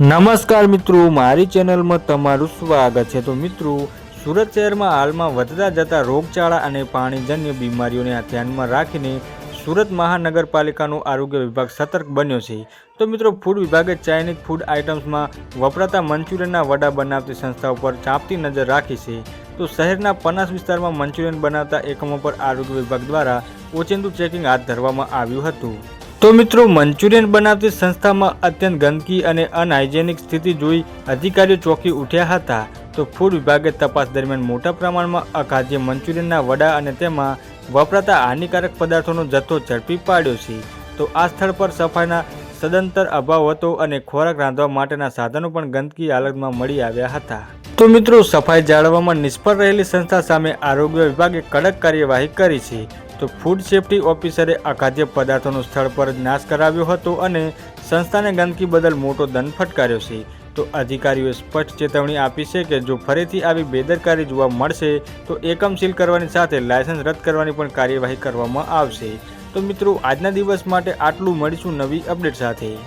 નમસ્કાર મિત્રો, મારી ચેનલમાં તમારું સ્વાગત છે. તો મિત્રો, સુરત શહેરમાં હાલમાં વધતા જતા રોગચાળા અને પાણીજન્ય બીમારીઓને ધ્યાનમાં રાખીને સુરત મહાનગરપાલિકાનો આરોગ્ય વિભાગ સતર્ક બન્યો છે. તો મિત્રો, ફૂડ વિભાગે ચાઇનીઝ ફૂડ આઇટમ્સમાં વપરાતા મંચુરિયનના વડા બનાવતી સંસ્થા ઉપર ચાંપતી નજર રાખી છે. તો શહેરના પનાસ વિસ્તારમાં મંચુરિયન બનાવતા એકમો પર આરોગ્ય વિભાગ દ્વારા ઓચિંતું ચેકિંગ હાથ ધરવામાં આવ્યું હતું. તો મિત્રો, મંચુરિયન બનાવતી સંસ્થામાં અત્યંત ગંદકી અને અનહાઇજેનિક સ્થિતિ જોઈ અધિકારીઓ ચોંકી ઉઠ્યા હતા. તો ફૂડ વિભાગે તપાસ દરમિયાન મોટા પ્રમાણમાં અખાદ્ય મંચુરિયનના વડા અને તેમાં વપરાતા હાનિકારક પદાર્થોનો જથ્થો ઝડપી પાડ્યો છે. તો આ સ્થળ પર સફાઈના સદંતર અભાવ હતો અને ખોરાક રાંધવા માટેના સાધનો પણ ગંદકી હાલતમાં મળી આવ્યા હતા. તો મિત્રો, સફાઈ જાળવવામાં નિષ્ફળ રહેલી સંસ્થા સામે આરોગ્ય વિભાગે કડક કાર્યવાહી કરી છે. તો ફૂડ સેફ્ટી ઓફિસરે અખાદ્ય પદાર્થોનું સ્થળ પર જ નાશ કરાવ્યો હતો અને સંસ્થાને ગંદકી બદલ મોટો દંડ ફટકાર્યો છે. તો અધિકારીઓએ સ્પષ્ટ ચેતવણી આપી છે કે જો ફરીથી આવી બેદરકારી જોવા મળશે, તો એકમ સીલ કરવાની સાથે લાયસન્સ રદ કરવાની પણ કાર્યવાહી કરવામાં આવશે. તો મિત્રો, આજના દિવસ માટે આટલું મળીશું નવી અપડેટ સાથે.